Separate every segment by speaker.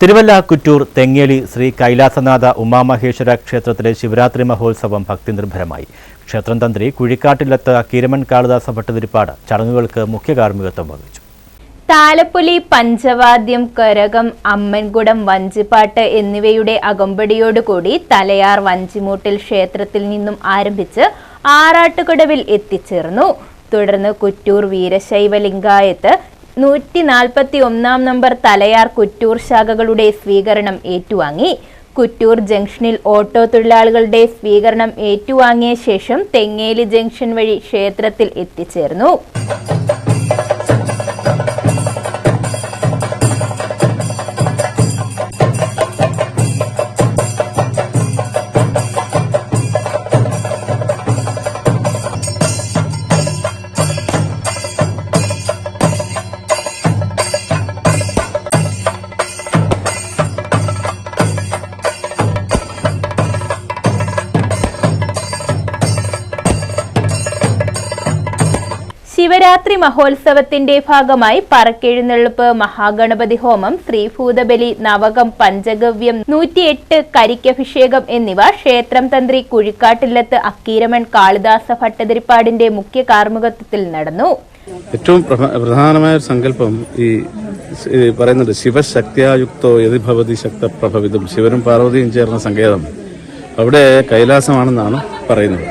Speaker 1: തിരുവല്ല കുറ്റൂർ തെങ്ങേലി ശ്രീ കൈലാസനാഥ ഉമാമഹേശ്വര ക്ഷേത്രത്തിലെ ശിവരാത്രി മഹോത്സവം ഭക്തിനിർഭരമായി ക്ഷേത്രം തന്ത്രി കുഴിക്കാട്ടിലെത്ത കീരമൻ കാളിദാസ ഭട്ടതിരിപ്പാട് ചടങ്ങുകൾക്ക് മുഖ്യ കാർമ്മികത്വം വഹിച്ചു.
Speaker 2: താലപ്പൊലി പഞ്ചവാദ്യം കരകം അമ്മൻകുടം വഞ്ചിപ്പാട്ട് എന്നിവയുടെ അകമ്പടിയോടുകൂടി തലയാർ വഞ്ചിമൂട്ടിൽ ക്ഷേത്രത്തിൽ നിന്നും ആരംഭിച്ച് ആറാട്ടുകടവിൽ എത്തിച്ചേർന്നു. തുടർന്ന് കുറ്റൂർ വീരശൈവ ലിംഗായത്ത് നൂറ്റി നാൽപ്പത്തി ഒന്നാം നമ്പർ തലയാർ കുറ്റൂർ ശാഖകളുടെ സ്വീകരണം ഏറ്റുവാങ്ങി. കുറ്റൂർ ജംഗ്ഷനിൽ ഓട്ടോ തൊഴിലാളികളുടെ സ്വീകരണം ഏറ്റുവാങ്ങിയ ശേഷം തെങ്ങേലി ജംഗ്ഷൻ വഴി ക്ഷേത്രത്തിൽ എത്തിച്ചേർന്നു. ശിവരാത്രി മഹോത്സവത്തിന്റെ ഭാഗമായി പറക്കെഴുന്നള്ളിപ്പ് മഹാഗണപതി ഹോമം ശ്രീഭൂതബലി നവകം പഞ്ചഗവ്യം നൂറ്റിയെട്ട് കരിക്കഭിഷേകം എന്നിവ ക്ഷേത്രം തന്ത്രി കുഴിക്കാട്ടില്ലത്ത് അക്കീരമൺ കാളിദാസ ഭട്ടതിരിപ്പാടിന്റെ മുഖ്യ കാർമ്മികത്വത്തിൽ നടന്നു.
Speaker 3: ഏറ്റവും പ്രധാനമായ ഒരു സങ്കല്പം ഈ പറയുന്നുണ്ട് ശിവശക്തിയായുക്തോ യതിഭവതി ശക്ത പ്രഭവിതം ശിവനും പാർവതിയും ചേർന്ന സങ്കേതം. അവിടെ കൈലാസമാണെന്നാണ് പറയുന്നത്.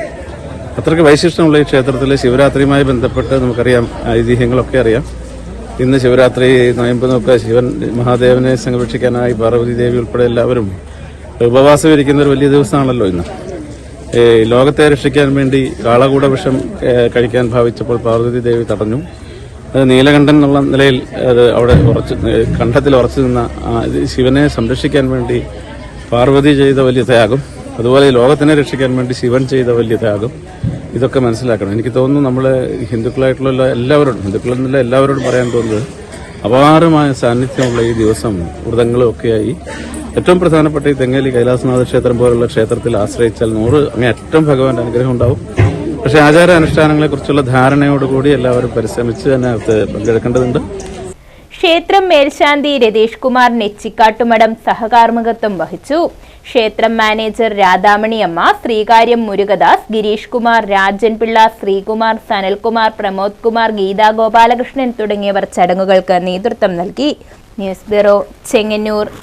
Speaker 3: അത്രയ്ക്ക് വൈശിഷ്ടമുള്ള ഈ ക്ഷേത്രത്തിലെ ശിവരാത്രിയുമായി ബന്ധപ്പെട്ട് നമുക്കറിയാം ഐതിഹ്യങ്ങളൊക്കെ അറിയാം. ഇന്ന് ശിവരാത്രി നോയമ്പ് നോക്കുക ശിവൻ മഹാദേവനെ സംരക്ഷിക്കാനായി പാർവതി ദേവി ഉൾപ്പെടെ എല്ലാവരും ഉപവാസം ഇരിക്കുന്ന ഒരു വലിയ ദിവസമാണല്ലോ ഇന്ന്. ലോകത്തെ രക്ഷിക്കാൻ വേണ്ടി കാളകൂട വിഷം കഴിക്കാൻ ഭാവിച്ചപ്പോൾ പാർവതി ദേവി തടഞ്ഞു. അത് നീലകണ്ഠൻ എന്നുള്ള നിലയിൽ അത് അവിടെ ഉറച്ചു കണ്ഠത്തിൽ ഉറച്ചു നിന്ന ശിവനെ സംരക്ഷിക്കാൻ വേണ്ടി പാർവതി ചെയ്ത വലിയ ത്യാഗം. അതുപോലെ ലോകത്തിനെ രക്ഷിക്കാൻ വേണ്ടി ശിവൻ ചെയ്ത വലിയ ത്യാഗം. ഇതൊക്കെ മനസ്സിലാക്കണം. എനിക്ക് തോന്നുന്നു നമ്മൾ ഹിന്ദുക്കളായിട്ടുള്ള എല്ലാ- എല്ലാവരോടും ഹിന്ദുക്കളെന്നല്ല എല്ലാവരോടും പറയാൻ തോന്നുന്നത് അപാരമായ സാന്നിധ്യമുള്ള ഈ ദിവസം വ്രതങ്ങളും ഒക്കെയായി. ഏറ്റവും പ്രധാനപ്പെട്ട ഈ തെങ്ങേലി കൈലാസനാഥ ക്ഷേത്രം പോലുള്ള ക്ഷേത്രത്തിൽ ആശ്രയിച്ചാൽ നൂറ് അങ്ങേയറ്റം ഭഗവാന്റെ അനുഗ്രഹം ഉണ്ടാവും. പക്ഷേ ആചാര അനുഷ്ഠാനങ്ങളെക്കുറിച്ചുള്ള ധാരണയോടുകൂടി എല്ലാവരും പരിശ്രമിച്ച് തന്നെ പങ്കെടുക്കേണ്ടതുണ്ട്.
Speaker 2: ക്ഷേത്രം മേൽശാന്തി രതീഷ് കുമാർ നെച്ചിക്കാട്ടുമഠം സഹകാർമ്മികത്വം വഹിച്ചു. ക്ഷേത്രം മാനേജർ രാധാമണിയമ്മ ശ്രീകാര്യം മുരുകദാസ് ഗിരീഷ് കുമാർ രാജൻ പിള്ള ശ്രീകുമാർ സനൽകുമാർ പ്രമോദ് കുമാർ ഗീതാ ഗോപാലകൃഷ്ണൻ തുടങ്ങിയവർ ചടങ്ങുകൾക്ക് നേതൃത്വം നൽകി. News bureau Chengannur.